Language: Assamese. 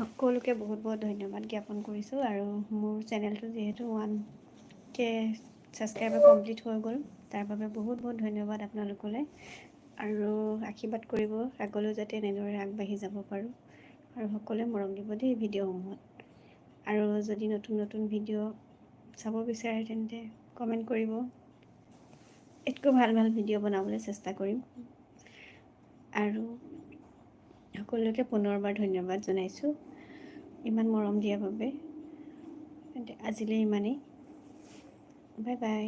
সকলোকে বহুত বহুত ধন্যবাদ জ্ঞাপন কৰিছোঁ আৰু মোৰ চেনেলটো যিহেতু ওৱান কে ছাবস্ক্ৰাইবাৰ কমপ্লিট হৈ গ'ল তাৰ বাবে বহুত বহুত ধন্যবাদ আপোনালোকলৈ। আৰু আশীৰ্বাদ কৰিব আগলৈও যাতে এনেদৰে আগবাঢ়ি যাব পাৰোঁ আৰু সকলোৱে মৰম দিব দেই ভিডিঅ'সমূহত। আৰু যদি নতুন নতুন ভিডিঅ' চাব বিচাৰে তেন্তে কমেণ্ট কৰিব। এতকৈ ভাল ভাল ভিডিঅ' বনাবলৈ চেষ্টা কৰিম। আৰু সকলোকে পুনৰবাৰ ধন্যবাদ জনাইছোঁ। ইমান মৰম দিয়াৰ বাবে। আজিলৈ ইমানেই। Bye bye.